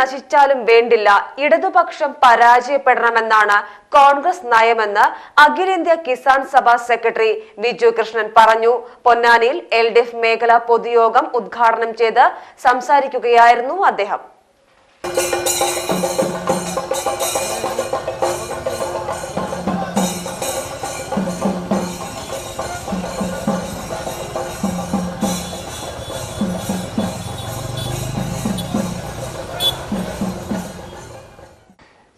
നശിച്ചാലും വേണ്ടില്ല. ഇടതുപക്ഷം പരാജയപ്പെടണമെന്നാണ് കോൺഗ്രസ് നയമെന്ന് അഖിലേന്ത്യാ കിസാൻ സഭ സെക്രട്ടറി വിജു കൃഷ്ണൻ പറഞ്ഞു. പൊന്നാനിയിൽ എൽ ഡി എഫ് മേഖലാ പൊതുയോഗം ഉദ്ഘാടനം ചെയ്ത് സംസാരിക്കുകയായിരുന്നു അദ്ദേഹം.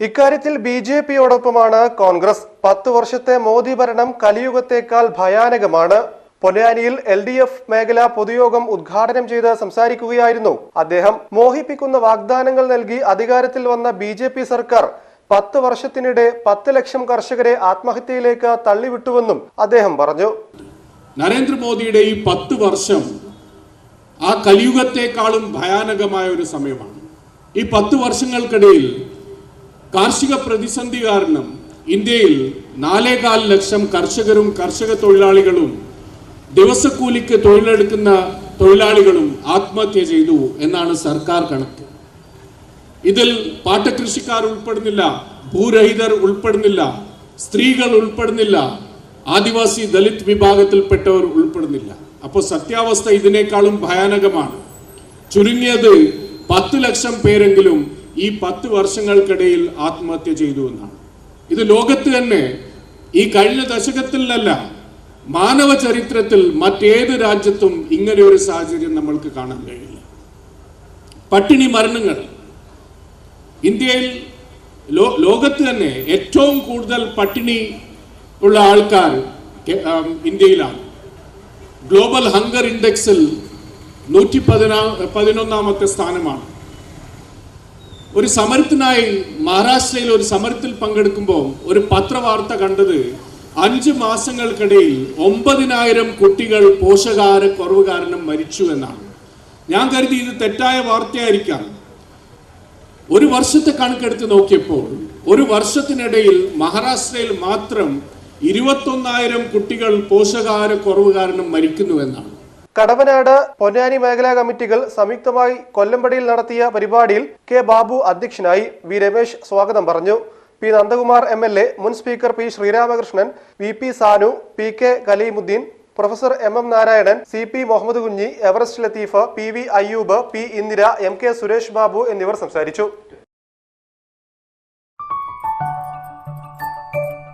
ഇക്കാര്യത്തിൽ ബി ജെ പിയോടൊപ്പമാണ് കോൺഗ്രസ്. പത്ത് വർഷത്തെ മോദി ഭരണം കലിയുഗത്തേക്കാൾ ഭയാനകമാണ്. പൊന്നാനിയിൽ എൽ ഡി എഫ് മേഖലാ പൊതുയോഗം ഉദ്ഘാടനം ചെയ്ത് സംസാരിക്കുകയായിരുന്നു അദ്ദേഹം. മോഹിപ്പിക്കുന്ന വാഗ്ദാനങ്ങൾ നൽകി അധികാരത്തിൽ വന്ന ബി ജെ പി സർക്കാർ പത്ത് വർഷത്തിനിടെ പത്ത് ലക്ഷം കർഷകരെ ആത്മഹത്യയിലേക്ക് തള്ളിവിട്ടുവെന്നും അദ്ദേഹം പറഞ്ഞു. നരേന്ദ്രമോദിയുടെ ഈ പത്ത് വർഷം ആ കലിയുഗത്തെക്കാളും ഭയാനകമായ ഒരു സമയമാണ്. ഈ പത്ത് വർഷങ്ങൾക്കിടയിൽ കാർഷിക പ്രതിസന്ധി കാരണം ഇന്ത്യയിൽ നാലേകാൽ ലക്ഷം കർഷകരും കർഷക തൊഴിലാളികളും ദിവസക്കൂലിക്ക് തൊഴിലെടുക്കുന്ന തൊഴിലാളികളും ആത്മഹത്യ ചെയ്തു എന്നാണ് സർക്കാർ കണക്ക്. ഇതിൽ പാട്ടകൃഷിക്കാർ ഉൾപ്പെടുന്നില്ല ഭൂരഹിതർ ഉൾപ്പെടുന്നില്ല സ്ത്രീകൾ ഉൾപ്പെടുന്നില്ല ആദിവാസി ദലിത് വിഭാഗത്തിൽപ്പെട്ടവർ ഉൾപ്പെടുന്നില്ല. അപ്പോൾ സത്യാവസ്ഥ ഇതിനേക്കാളും ഭയാനകമാണ്. ചുരുങ്ങിയത് പത്ത് ലക്ഷം പേരെങ്കിലും ഈ പത്ത് വർഷങ്ങൾക്കിടയിൽ ആത്മഹത്യ ചെയ്തു എന്നാണ്. ഇത് ലോകത്ത് തന്നെ ഈ കഴിഞ്ഞ ദശകത്തിലല്ല മാനവ ചരിത്രത്തിൽ മറ്റേത് രാജ്യത്തും ഇങ്ങനെ ഒരു സാഹചര്യം നമ്മൾക്ക് കാണാൻ കഴിയില്ല. പട്ടിണി മരണങ്ങൾ. ഇന്ത്യയിൽ ലോ ലോകത്ത് തന്നെ ഏറ്റവും കൂടുതൽ പട്ടിണി ഉള്ള ആൾക്കാർ ഇന്ത്യയിലാണ്. ഗ്ലോബൽ ഹങ്കർ ഇൻഡെക്സിൽ നൂറ്റി പതിനാ പതിനൊന്നാമത്തെ സ്ഥാനമാണ്. ഒരു സമരത്തിനായി മഹാരാഷ്ട്രയിൽ ഒരു സമരത്തിൽ പങ്കെടുക്കുമ്പോൾ ഒരു പത്രവാർത്ത കണ്ടത് അഞ്ച് മാസങ്ങൾക്കിടയിൽ ഒമ്പതിനായിരം കുട്ടികൾ പോഷകാര കുറവ് കാരണം മരിച്ചു എന്നാണ്. ഞാൻ കരുതി ഇത് തെറ്റായ വാർത്തയായിരിക്കാം. ഒരു വർഷത്തെ കണക്കെടുത്ത് നോക്കിയപ്പോൾ ഒരു വർഷത്തിനിടയിൽ മഹാരാഷ്ട്രയിൽ മാത്രം ഇരുപത്തൊന്നായിരം കുട്ടികൾ പോഷകാര കുറവ് കാരണം മരിക്കുന്നുവെന്നാണ് കടവനാട് പൊന്നാനി മേഖലാ കമ്മിറ്റികൾ സംയുക്തമായി കൊല്ലമ്പടിയിൽ നടത്തിയ പരിപാടിയിൽ കെ ബാബു അധ്യക്ഷനായി വി രമേശ് സ്വാഗതം പറഞ്ഞു. P Nandakumar M L A മുൻ speaker P Sreeramakrishnan V P Sanu P K Kaleemuddin professor M M Narayanan C P Muhammad Kunhi Everest Latheef P V Ayyub P Indira M K Suresh Babu എന്നിവർ സംസാരിച്ചു.